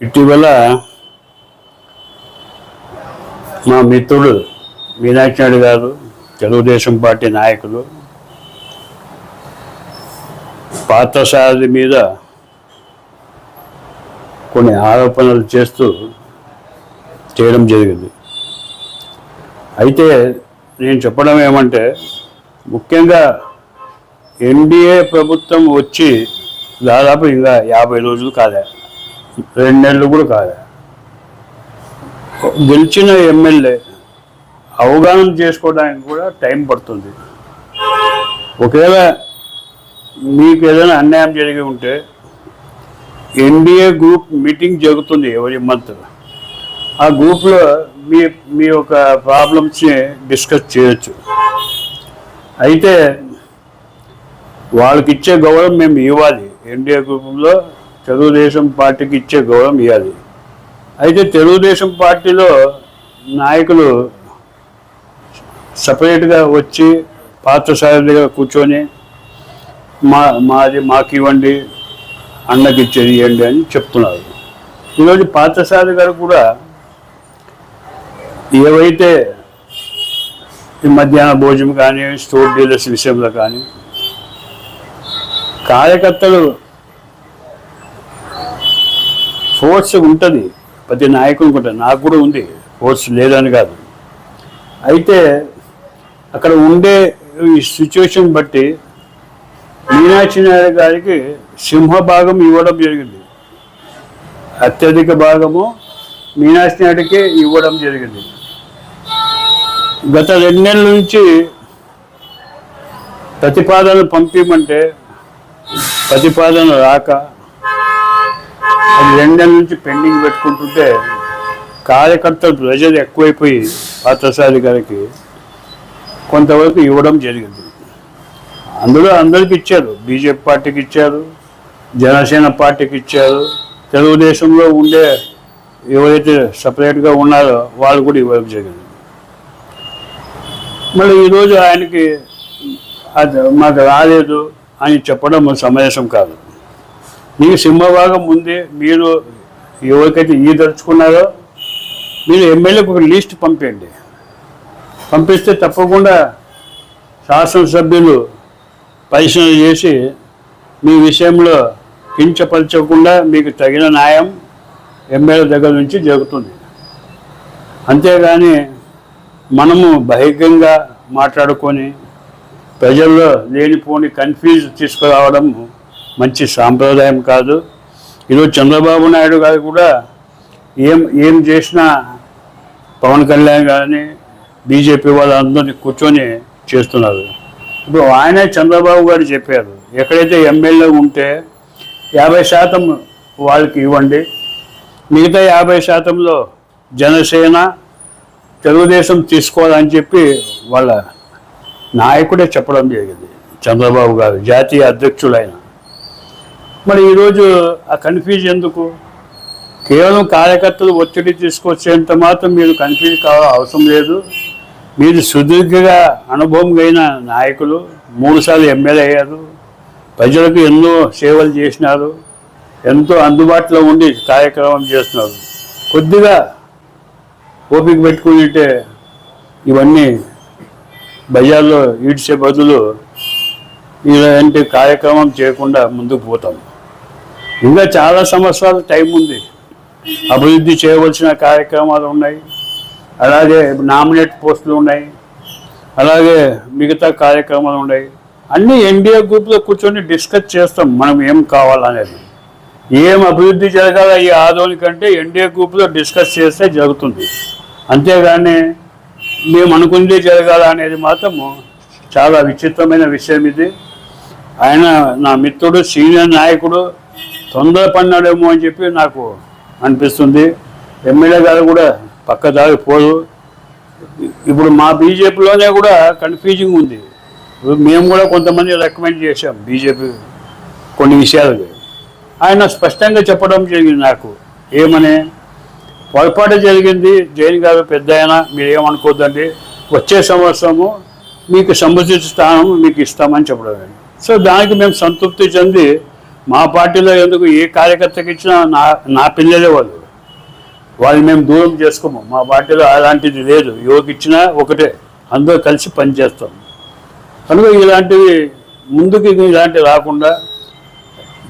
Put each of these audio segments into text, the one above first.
ఇటీవల మా మిత్రుడు మీనాక్షి నాయుడు గారు తెలుగుదేశం పార్టీ నాయకులు పార్థసారథి మీద కొన్ని ఆరోపణలు చేస్తూ చేయడం జరిగింది. అయితే నేను చెప్పడం ఏమంటే ముఖ్యంగా ఎన్డీఏ ప్రభుత్వం వచ్చి దాదాపు ఇంకా యాభై రోజులు కాలేదు రెండు నెలలు కూడా కాదా గెలిచిన ఎమ్మెల్యే అవగాహన చేసుకోవడానికి కూడా టైం పడుతుంది. ఒకవేళ మీకు ఏదైనా అన్యాయం జరిగి ఉంటే ఎన్డీఏ గ్రూప్ మీటింగ్ జరుగుతుంది ఎవరి మంత్. ఆ గ్రూప్లో మీ మీ యొక్క ప్రాబ్లమ్స్ని డిస్కస్ చేయొచ్చు. అయితే వాళ్ళకి ఇచ్చే గౌరవం మేము ఇవ్వాలి. ఎన్డీఏ గ్రూప్లో తెలుగుదేశం పార్టీకి ఇచ్చే గౌరవం ఇవ్వాలి అయితే తెలుగుదేశం పార్టీలో నాయకులు సపరేట్గా వచ్చి పాత్రసారి దగ్గర కూర్చొని మా మాది మాకు ఇవ్వండి అన్నకి ఇచ్చేది ఇవ్వండి అని చెప్తున్నారు. ఈరోజు పాత్రసారి గారు కూడా ఏవైతే ఈ మధ్యాహ్న భోజనం కానీ స్టోర్ డీలర్స్ విషయంలో కానీ కార్యకర్తలు ఫోర్స్ ఉంటుంది. ప్రతి నాయకునికి ఉంటుంది. నాకు కూడా ఉంది. ఫోర్స్ లేదని కాదు. అయితే అక్కడ ఉండే ఈ సిచ్యువేషన్ బట్టి మీనాక్షి నాయుడు గారికి సింహ భాగం ఇవ్వడం జరిగింది. అత్యధిక భాగము మీనాక్షి నాయుడికే ఇవ్వడం జరిగింది. గత రెండు నెలల నుంచి ప్రతిపాదనలు పంపించమంటే ప్రతిపాదన రాక అది రెండు నెలల నుంచి పెండింగ్ పెట్టుకుంటుంటే కార్యకర్తలు ప్రెజర్ ఎక్కువైపోయి పాత్రసారి గారికి కొంతవరకు ఇవ్వడం జరిగింది. అందులో అందరికి ఇచ్చారు. బీజేపీ పార్టీకి ఇచ్చారు. జనసేన పార్టీకి ఇచ్చారు. తెలుగుదేశంలో ఉండే ఎవరైతే సపరేట్గా ఉన్నారో వాళ్ళు కూడా ఇవ్వడం జరిగింది. మళ్ళీ ఈరోజు ఆయనకి అది మాకు రాలేదు అని చెప్పడం సమంజసం కాదు. మీకు సింహభాగం ముందే మీరు ఎవరికైతే ఈ మీరు ఎమ్మెల్యేకి ఒక లిస్ట్ పంపించండి పంపిస్తే తప్పకుండా శాసనసభ్యులు పరిశీలన చేసి మీ విషయంలో కించపరచకుండా మీకు తగిన న్యాయం ఎమ్మెల్యే దగ్గర నుంచి జరుగుతుంది. అంతేగాని మనము బహిర్గంగా మాట్లాడుకొని ప్రజల్లో లేనిపోని కన్ఫ్యూజ్ తీసుకురావడం మంచి సాంప్రదాయం కాదు. ఈరోజు చంద్రబాబు నాయుడు గారు కూడా ఏం ఏం చేసినా పవన్ కళ్యాణ్ కానీ బీజేపీ వాళ్ళందరినీ కూర్చొని చేస్తున్నారు. ఇప్పుడు ఆయనే చంద్రబాబు గారు చెప్పారు ఎక్కడైతే ఎమ్మెల్యే ఉంటే యాభై శాతం వాళ్ళకి ఇవ్వండి. మిగతా యాభై శాతంలో జనసేన తెలుగుదేశం తీసుకోవాలని చెప్పి వాళ్ళ నాయకుడే చెప్పడం జరిగింది చంద్రబాబు గారు జాతీయ అధ్యక్షులైన. మరి ఈరోజు ఆ కన్ఫ్యూజ్ ఎందుకు? కేవలం కార్యకర్తలు ఒత్తిడి తీసుకొచ్చేంత మాత్రం మీరు కన్ఫ్యూజ్ కావ అవసరం లేదు. మీరు సుదీర్ఘగా అనుభవం అయిన నాయకులు మూడుసార్లు ఎమ్మెల్యే అయ్యారు. ప్రజలకు ఎన్నో సేవలు చేసినారు. ఎంతో అందుబాటులో ఉండి కార్యక్రమం చేస్తున్నారు. కొద్దిగా ఓపిక పెట్టుకుంటే ఇవన్నీ బజార్లో ఈడ్చే బదులు ఇలాంటి కార్యక్రమం చేయకుండా ముందుకు పోతాం. ఇంకా చాలా సంవత్సరాల టైం ఉంది. అభివృద్ధి చేయవలసిన కార్యక్రమాలు ఉన్నాయి. అలాగే నామినేట్ పోస్టులు ఉన్నాయి. అలాగే మిగతా కార్యక్రమాలు ఉన్నాయి. అన్నీ ఎన్డీఏ గ్రూప్లో కూర్చొని డిస్కస్ చేస్తాం మనం ఏం కావాలనేది. ఏం అభివృద్ధి జరగాల ఈ ఆదోని కంటే ఎన్డీఏ గ్రూప్లో డిస్కస్ చేస్తే జరుగుతుంది. అంతేగాని మేము అనుకుంది జరగాల అనేది మాత్రము చాలా విచిత్రమైన విషయం ఇది. ఆయన నా మిత్రుడు సీనియర్ నాయకుడు తొందరపడినాడేమో అని చెప్పి నాకు అనిపిస్తుంది. ఎమ్మెల్యే గారు కూడా పక్క దారిపోదు ఇప్పుడు మా బీజేపీలోనే కూడా కన్ఫ్యూజింగ్ ఉంది. ఇప్పుడు మేము కూడా కొంతమంది రికమెండ్ చేశాం బీజేపీ కొన్ని విషయాలు ఆయన స్పష్టంగా చెప్పడం జరిగింది నాకు. ఏమని? పొరపాటు జరిగింది. జైన్ గారు పెద్ద ఆయన మీరు ఏమనుకోద్దండి వచ్చే సంవత్సరము మీకు సంబంధించిన స్థానం మీకు ఇస్తామని చెప్పడం సో దానికి మేము సంతృప్తి చెంది మా పార్టీలో ఎందుకు ఏ కార్యకర్తకి ఇచ్చినా నా నా పిల్లలే వాళ్ళు. వాళ్ళు మేము దూరం చేసుకోము. మా పార్టీలో అలాంటిది లేదు. యువకి ఇచ్చినా ఒకటే. అందరూ కలిసి పనిచేస్తాం కనుక ఇలాంటివి ముందుకు ఇలాంటివి రాకుండా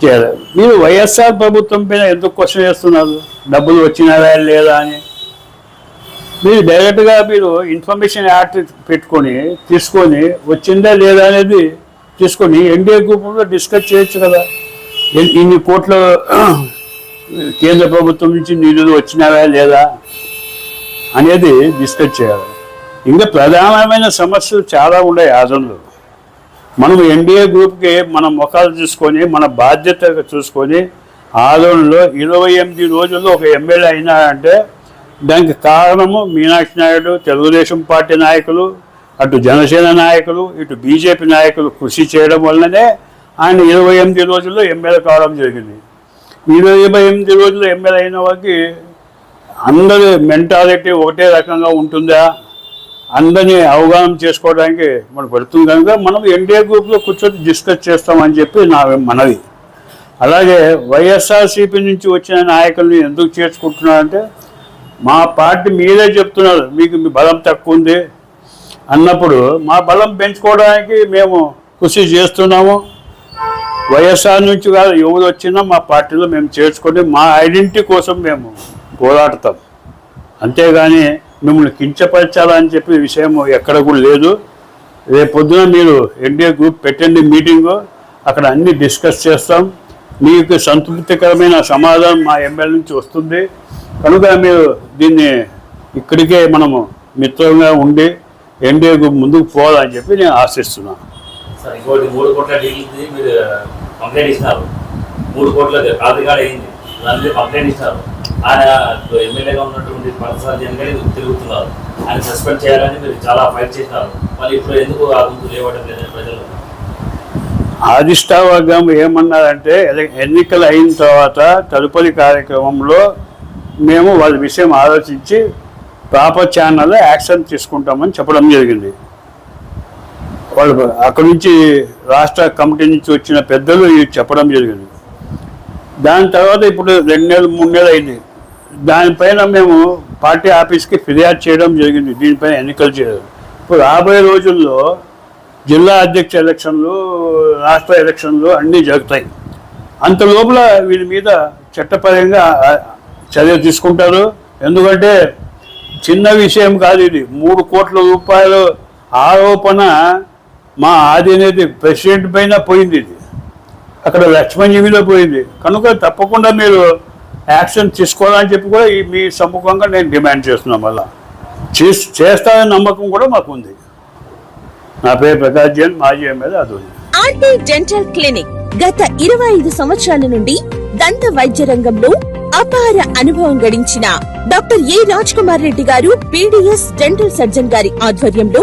చేయాలి. మీరు వైఎస్ఆర్ ప్రభుత్వం పైన ఎందుకు క్వశ్చన్ చేస్తున్నారు? డబ్బులు వచ్చినారా లేదా అని. మీరు డైరెక్ట్గా మీరు ఇన్ఫర్మేషన్ యాక్ట్ పెట్టుకొని తీసుకొని వచ్చిందా లేదా అనేది తీసుకొని ఎన్డీఏ గ్రూప్లో డిస్కస్ చేయొచ్చు కదా. ఇన్ని కోట్ల కేంద్ర ప్రభుత్వం నుంచి నిధులు వచ్చినారా లేదా అనేది డిస్కస్ చేయాలి. ఇంకా ప్రధానమైన సమస్యలు చాలా ఉన్నాయి ఆదంలో మనం ఎన్డీఏ గ్రూప్కి మన ముఖాలు చూసుకొని మన బాధ్యత చూసుకొని ఆదోళనలో ఇరవై ఎనిమిది రోజుల్లో ఒక ఎమ్మెల్యే అయినారంటే దానికి కారణము మీనాక్షి నాయుడు తెలుగుదేశం పార్టీ నాయకులు అటు జనసేన నాయకులు ఇటు బీజేపీ నాయకులు కృషి చేయడం వల్లనే ఆయన ఇరవై ఎనిమిది రోజుల్లో ఎమ్మెల్యే కావడం జరిగింది. ఇరవై ఎనిమిది రోజుల్లో ఎమ్మెల్యే అయిన వారికి అందరి మెంటాలిటీ ఒకటే రకంగా ఉంటుందా? అందరినీ అవగాహన చేసుకోవడానికి మనం పెడుతుంది కనుక మనం ఎన్డీఏ గ్రూప్లో కూర్చొని డిస్కస్ చేస్తామని చెప్పి నా మనవి. అలాగే వైఎస్ఆర్సీపీ నుంచి వచ్చిన నాయకుల్ని ఎందుకు చేర్చుకుంటున్నారంటే మా పార్టీ మీరే చెప్తున్నారు మీకు మీ బలం తక్కువ ఉంది అన్నప్పుడు మా బలం పెంచుకోవడానికి మేము కృషి చేస్తున్నాము. వైఎస్ఆర్ నుంచి కాదు ఎవరు వచ్చినా మా పార్టీలో మేము చేర్చుకొని మా ఐడెంటిటీ కోసం మేము పోరాడతాం. అంతేగాని మిమ్మల్ని కించపరచాలని చెప్పి విషయం ఎక్కడ కూడా లేదు. రేపొద్దున మీరు ఎన్డీఏ గ్రూప్ పెట్టండి మీటింగు అక్కడ అన్ని డిస్కస్ చేస్తాం. మీకు సంతృప్తికరమైన సమాధానం మా ఎమ్మెల్యే నుంచి వస్తుంది. కనుక మీరు దీన్ని ఇక్కడికే మనము మిత్రంగా ఉండి ఎన్డీఏ గ్రూప్ ముందుకు పోవాలని చెప్పి నేను ఆశిస్తున్నాను. సార్ ఇంకోటి మూడు కోట్ల డీల్ది మీరు కంప్లైంట్ ఇచ్చినారు. మూడు కోట్ల కాదు అయింది. దాని కంప్లైంట్ ఇచ్చినారు. ఆయన ఎమ్మెల్యేగా ఉన్నటువంటి పరసాల జనగా తిరుగుతున్నారు. ఆయన సస్పెండ్ చేయాలని మీరు చాలా ఫైట్ చేసినారు. మళ్ళీ ఇప్పుడు ఎందుకు ఆ ముందు లేవడం లేదని ప్రజలు? ఆదిష్టావర్గం ఏమన్నారంటే ఎన్నికలు అయిన తర్వాత తదుపరి కార్యక్రమంలో మేము వాళ్ళ విషయం ఆలోచించి ప్రాపర్ ఛానల్లో యాక్షన్ తీసుకుంటామని చెప్పడం జరిగింది. వాళ్ళు అక్కడి నుంచి రాష్ట్ర కమిటీ నుంచి వచ్చిన పెద్దలు ఇవి చెప్పడం జరిగింది. దాని తర్వాత ఇప్పుడు రెండు నెలలు మూడు నెలలు అయింది. దానిపైన మేము పార్టీ ఆఫీస్కి ఫిర్యాదు చేయడం జరిగింది. దీనిపైన ఎన్నికలు చేయడం. ఇప్పుడు రాబోయే రోజుల్లో జిల్లా అధ్యక్ష ఎలక్షన్లు రాష్ట్ర ఎలక్షన్లు అన్నీ జరుగుతాయి. అంత లోపల వీరి మీద చట్టపరంగా చర్య తీసుకుంటారు. ఎందుకంటే చిన్న విషయం కాదు ఇది. మూడు కోట్ల రూపాయలు ఆరోపణ మా ఆది అనేది ప్రెసిడెంట్ పైన పోయింది ఇది. అక్కడ లక్ష్మణ్ మీద పోయింది. కనుక తప్పకుండా మీరు యాక్షన్ తీసుకోవాలని చెప్పి కూడా మీ సముఖంగా నేను డిమాండ్ చేస్తున్నాను మళ్ళా. చేస్- చేస్తానని నమ్మకం కూడా మాకు ఉంది నా పేరు ప్రకాష్ జైన్ మాజీ ఎమ్మెల్యే అది ఆర్టీ డెంటల్ క్లినిక్ గత ఇరవై ఐదు సంవత్సరాల నుండి దంత వైద్య రంగంలో అపార అనుభవం గడించిన డాక్టర్ ఏ రాజ్ కుమార్ రెడ్డి గారు పీడిఎస్ డెంటల్ సర్జన్ గారి ఆధ్వర్యంలో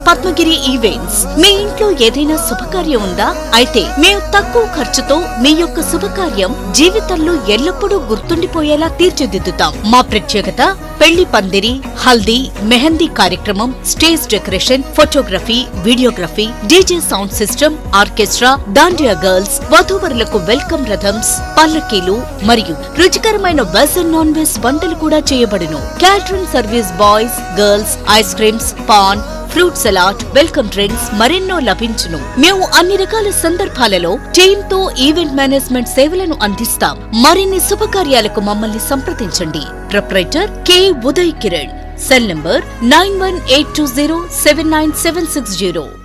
Padmagiri events మీ ఇంట్లో ఏదైనా శుభకార్యం ఉందా? అయితే మేము తక్కువ ఖర్చుతో మీ యొక్క శుభకార్యం జీవితంలో ఎల్లప్పుడూ గుర్తుండిపోయేలా తీర్చిదిద్దుతాం. మా ప్రత్యేకత పెళ్ళి పందిరి హల్దీ మెహందీ కార్యక్రమం stage decoration photography videography DJ sound system orchestra dandiya girls వధూవరులకు welcome రథమ్స్ పల్లకీలు మరియు రుచికరమైన వెజ్ అండ్ నాన్ వెజ్ వంటలు కూడా చేయబడును. Catering service boys girls ice creams paan fruit salad welcome drinks మరెన్నో లభించును. మేము అన్ని రకాల సందర్భాలలో టీమ్తో ఈవెంట్ మేనేజ్మెంట్ సేవలను అందిస్తాం. మరిన్ని శుభకార్యాలకు మమ్మల్ని సంప్రదించండి. proprietor K. Uday Kiran. Cell number 9182079760.